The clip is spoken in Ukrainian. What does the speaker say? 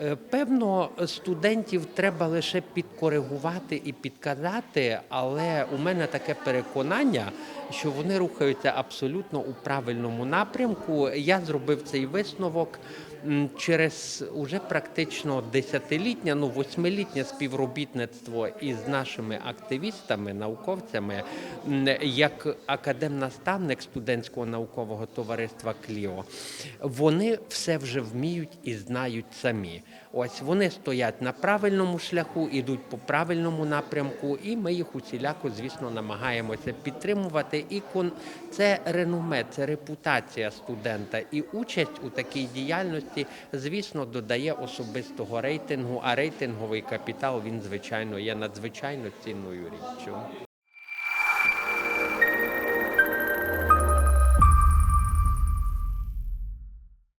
Е, Певно, студентів треба лише підкоригувати і підказати, але у мене таке переконання, що вони рухаються абсолютно у правильному напрямку. Я зробив цей висновок через уже практично десятилітнє, ну восьмилітнє співробітництво із нашими активістами, науковцями, як академнаставник студентського наукового товариства Кліо. Вони все вже вміють і знають самі. Ось вони стоять на правильному шляху, ідуть по правильному напрямку, і ми їх усіляко, звісно, намагаємося підтримувати. І кон... це реноме, це репутація студента. І участь у такій діяльності, звісно, додає особистого рейтингу. А рейтинговий капітал він, звичайно, є надзвичайно цінною річчю.